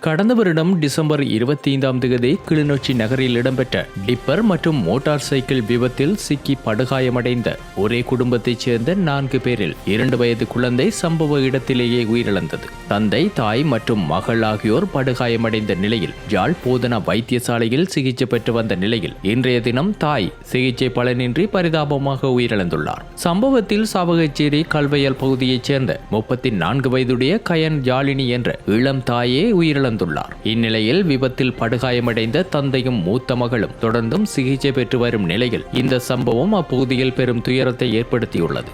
கடந்த வருடம் டிசம்பர் இருபத்தி ஐந்தாம் தேதி கிளிநொச்சி நகரில் இடம்பெற்ற டிப்பர் மற்றும் மோட்டார் சைக்கிள் விபத்தில் சிக்கி படுகாயமடைந்த ஒரே குடும்பத்தைச் சேர்ந்த நான்கு பேரில் இரண்டு வயது குழந்தை சம்பவ இடத்திலேயே உயிரிழந்தது. தந்தை தாய் மற்றும் மகள் ஆகியோர் படுகாயமடைந்த நிலையில் ஜாழ் போதனா வைத்தியசாலையில் சிகிச்சை பெற்று வந்த நிலையில் இன்றைய தினம் தாய் சிகிச்சை பலனின்றி பரிதாபமாக உயிரிழந்துள்ளார். சம்பவத்தில் சாவகச்சேரி கல்வையல் பகுதியைச் சேர்ந்த முப்பத்தி நான்கு வயதுடைய கயன் ஜாலினி என்ற இளம் தாயே உயிரிழந்துள்ளார் இந்நிலையில் விபத்தில் படுகாயமடைந்த தந்தையும் மூத்த மகளும் தொடர்ந்தும் சிகிச்சை பெற்று வரும் நிலையில் இந்த சம்பவம் அப்பகுதியில் பெரும் துயரத்தை ஏற்படுத்தியுள்ளது.